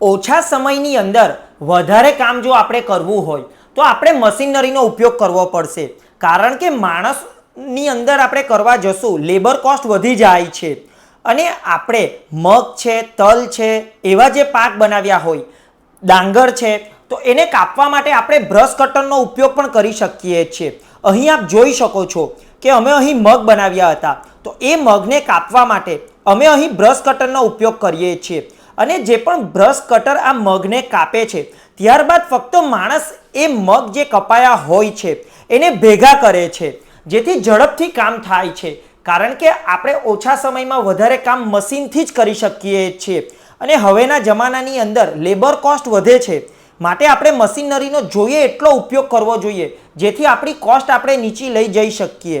ઓછા સમયની અંદર વધારે કામ જો આપણે કરવું હોય, તો આપણે મશીનરીનો ઉપયોગ કરવો પડશે. કારણ કે માણસની અંદર આપણે કરવા જશું લેબર કોસ્ટ વધી જાય છે. અને આપણે મગ છે, તલ છે, એવા જે પાક બનાવ્યા હોય, ડાંગર છે, તો એને કાપવા માટે આપણે બ્રશ કટરનો ઉપયોગ પણ કરી શકીએ છીએ. અહીં આપ જોઈ શકો છો કે અમે અહીં મગ બનાવ્યા હતા. તો એ મગને કાપવા માટે અમે અહીં બ્રશ કટરનો ઉપયોગ કરીએ છીએ. અને જે પણ બ્રશ કટર આ મગને કાપે છે, ત્યારબાદ ફક્ત માણસ એ મગ જે કપાયા હોય છે, એને ભેગા કરે છે, જેથી ઝડપથી કામ થાય છે. કારણ કે આપણે ઓછા સમયમાં વધારે કામ મશીનથી જ કરી શકીએ છીએ. અને હવેના જમાનાની અંદર લેબર કોસ્ટ વધે છે. માટે આપણે મશીનરીનો જોઈએ એટલો ઉપયોગ કરવો જોઈએ, જેથી આપણી કોસ્ટ આપણે નીચી લઈ જઈ શકીએ.